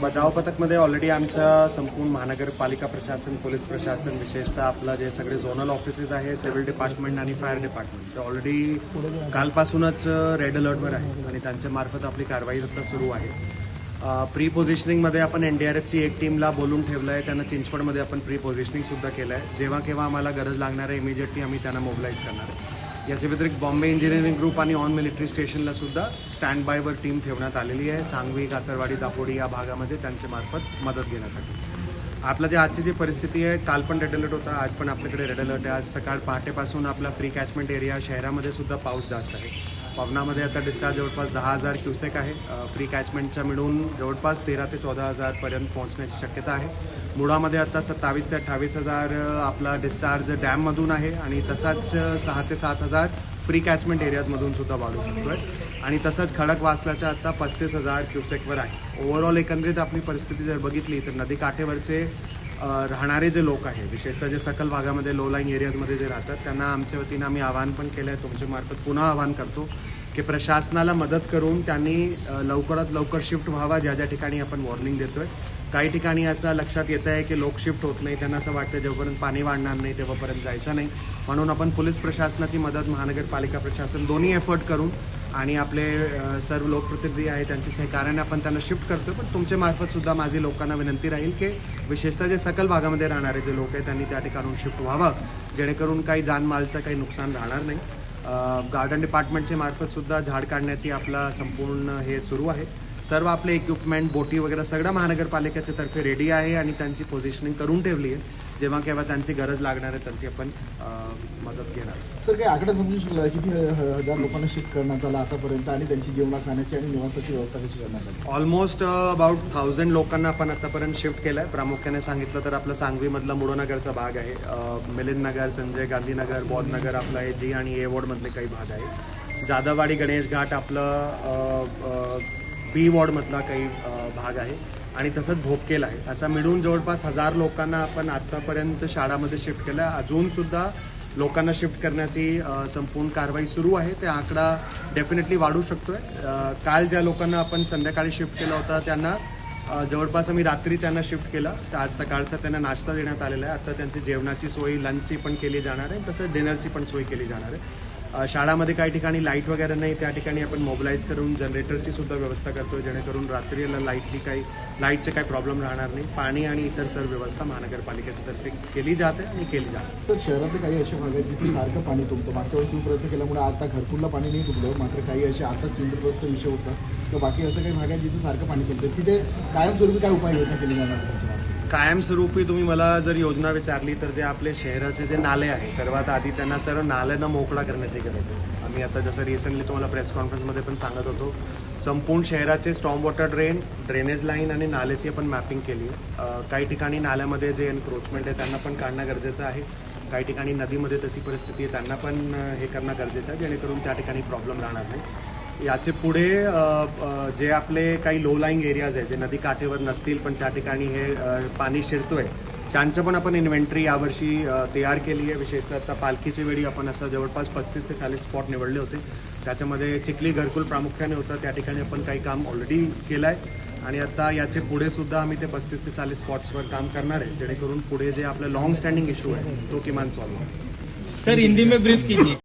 बचाव पथकमध्ये ऑलरेडी आमच्या संपूर्ण महानगरपालिका प्रशासन पोलीस प्रशासन विशेषतः आपलं जे सगळे झोनल ऑफिसेस आहे सिव्हिल डिपार्टमेंट आणि फायर डिपार्टमेंट ते ऑलरेडी कालपासूनच रेड अलर्टवर आहे आणि त्यांच्या मार्फत आपली कारवाई आता सुरू आहे. प्री पोझिशनिंगमध्ये आपण एन डी आर एफची एक टीमला बोलून ठेवलं आहे त्यांना चिंचवडमध्ये आपण प्री पोझिशनिंग सुद्धा केलं आहे जेव्हा केव्हा आम्हाला गरज लागणार आहे इमिजिएटली आम्ही त्यांना मोबिलाईज करणार. आहे याच्या व्यतिरिक्त बॉम्बे इंजिनिअरिंग ग्रुप आणि ऑन मिलिटरी स्टेशनला सुद्धा स्टँड बायवर टीम ठेवण्यात आलेली आहे. सांगवी कासरवाडी दापोडी या भागामध्ये त्यांच्या मार्फत मदत घेण्यासाठी. आपलं जे आजची जी परिस्थिती आहे काल पण रेड अलर्ट होता आज पण आपल्याकडे रेड अलर्ट आहे. आज सकाळ पहाटेपासून आपला फ्री कॅचमेंट एरिया शहरामध्ये सुद्धा पाऊस जास्त आहे. पवनामध्ये आता डिस्चार्ज जवळपास दहा हजार क्युसेक आहे. फ्री कॅचमेंटच्या मिळून जवळपास तेरा ते चौदा हजारपर्यंत पोहोचण्याची शक्यता आहे. मुळामध्ये आता सत्तावीस ते अठ्ठावीस हजार आपला डिस्चार्ज डॅममधून आहे आणि तसाच सहा ते सात हजार फ्री कॅचमेंट एरियाजमधून सुद्धा वाढू शकतोय. आणि तसंच खडक वासलाच्या आता पस्तीस हजार क्युसेकवर आहे. ओव्हरऑल एकंदरीत आपली परिस्थिती जर बघितली तर नदी काठेवरचे राहणारे जे लोक आहे विशेषतः जे सकल भागामध्ये लो लाईन एरियाजमध्ये जे राहतात त्यांना आमच्या वतीनं आम्ही आवाहन पण केलं आहे तुमच्या मार्फत पुन्हा आवाहन करतो की प्रशासनाला मदत करून त्यांनी लवकरात लवकर शिफ्ट व्हावा ज्या ज्या ठिकाणी आपण वॉर्निंग देतो आहे काही ठिकाणी असं लक्षात येत आहे की लोक शिफ्ट होत नाही त्यांना असं वाटतं जेव्हापर्यंत पाणी वाढणार नाही तेव्हापर्यंत जायचं नाही. म्हणून आपण पोलीस प्रशासनाची मदत महानगरपालिका प्रशासन दोन्ही एफर्ट करून आणि आपले सर्व लोकप्रतिनिधी आहे त्यांच्या सहकार्याने आपण त्यांना शिफ्ट करतोय पण तुमच्या मार्फत सुद्धा माझी लोकांना विनंती राहील की विशेषतः जे सकल भागामध्ये राहणारे जे लोक आहेत त्यांनी त्या ठिकाणून शिफ्ट व्हावं जेणेकरून काही जानमालचं काही नुकसान राहणार नाही. गार्डन डिपार्टमेंटच्या मार्फत सुद्धा झाड काढण्याची आपला संपूर्ण हे सुरू आहे. सर्व आपले इक्विपमेंट बोटी वगैरे सगळं महानगरपालिकेच्या तर्फे रेडी आहे आणि त्यांची पोझिशनिंग करून ठेवली आहे. जेव्हा केव्हा त्यांची गरज लागणार आहे त्यांची आपण मदत घेणार. सर काही आकडा समजू शकला किती हजार लोकांना शिफ्ट करण्यात आला आतापर्यंत आणि त्यांची जेवणा खाण्याची आणि निवासाची व्यवस्था कशी करण्यात आली? ऑलमोस्ट अबाउट थाउजंड लोकांना आपण आतापर्यंत शिफ्ट केलं आहे प्रामुख्याने सांगितलं तर आपलं सांगवीमधला मुडोनगरचा भाग आहे. मिलिंद नगर संजय गांधीनगर बौद्धनगर आपलं आहे जी आणि ए वॉर्डमधले काही भाग आहे जाधववाडी गणेश घाट आपलं बी वॉर्डमधला काही भाग आहे. आणि तसंच भोपकेल आहे. असा मिळून जवळपास हजार लोकांना आपण आत्तापर्यंत शाळामध्ये शिफ्ट केलं आहे. अजून सुद्धा लोकांना शिफ्ट करण्याची संपूर्ण कारवाई सुरू आहे. ते आकडा डेफिनेटली वाढू शकतोय. आहे काल ज्या लोकांना आपण संध्याकाळी शिफ्ट केला होता त्यांना जवळपास आम्ही रात्री त्यांना शिफ्ट केला. तर आज सकाळचा त्यांना नाश्ता देण्यात आलेला आहे. आता त्यांची जेवणाची सोय लंचची पण केली जाणार आहे. तसंच डिनरची पण सोय केली जाणार आहे. शाळामध्ये काही ठिकाणी लाइट वगैरे नाही त्या ठिकाणी आपण मोबिलाईज करून जनरेटरची सुद्धा व्यवस्था करतोय जेणेकरून रात्रीला लाईटली काही लाईटचे काही प्रॉब्लेम राहणार नाही. पाणी आणि इतर सर्व व्यवस्था महानगरपालिकेच्या तर्फे केली जाते आणि केली जाते. सर शहरातले काही असे भाग आहेत जिथे सारखं पाणी तुंबतं. मागच्या वेळेस तुम्ही प्रयत्न केल्यामुळे आता घरकुलला पाणी नाही तुंबलं मात्र काही असे आता सिंधुदुर्गचा विषय होता. तर बाकी असं काही भाग आहे जिथे सारखं पाणी तुंबतं तिथे कायमस्वरूपी काय उपाययोजना केली जाणार कायमस्वरूपी तुम्ही मला जर योजना विचारली तर जे आपले शहराचे जे नाले आहे सर्वात आधी त्यांना सर्व नाल्यांना मोकळा करण्याची गरज आहे. आम्ही आता जसं रिसेंटली तुम्हाला प्रेस कॉन्फरन्समध्ये पण सांगत होतो संपूर्ण शहराचे storm water drain drainage line आणि नाल्याची आपण मॅपिंग केली. काही ठिकाणी नाल्यामध्ये जे एन्क्रोचमेंट आहे त्यांना पण काढणं गरजेचं आहे. काही ठिकाणी नदीमध्ये तशी परिस्थिती आहे त्यांना पण हे करणं गरजेचं आहे जेणेकरून त्या ठिकाणी प्रॉब्लेम राहणार नाही. याचे पुढे जे आपले काही लो लाईंग एरियाज आहे जे नदी काठेवर नसतील पण त्या ठिकाणी हे पाणी शिरतोय त्यांचं पण आपण इन्व्हेंटरी यावर्षी तयार केली आहे विशेषतः आता पालखीच्या वेळी आपण असं जवळपास पस्तीस ते चाळीस स्पॉट निवडले होते. त्याच्यामध्ये चिखली घरकुल प्रामुख्याने होतं. त्या ठिकाणी आपण काही काम ऑलरेडी केलं आहे आणि आता याचे पुढे सुद्धा आम्ही ते पस्तीस ते चाळीस स्पॉट्सवर काम करणार आहे. जेणेकरून पुढे जे आपलं लॉंग स्टँडिंग इश्यू आहे तो किमान सॉल्व्ह सर हिंदी में ब्रीफ कीजिए.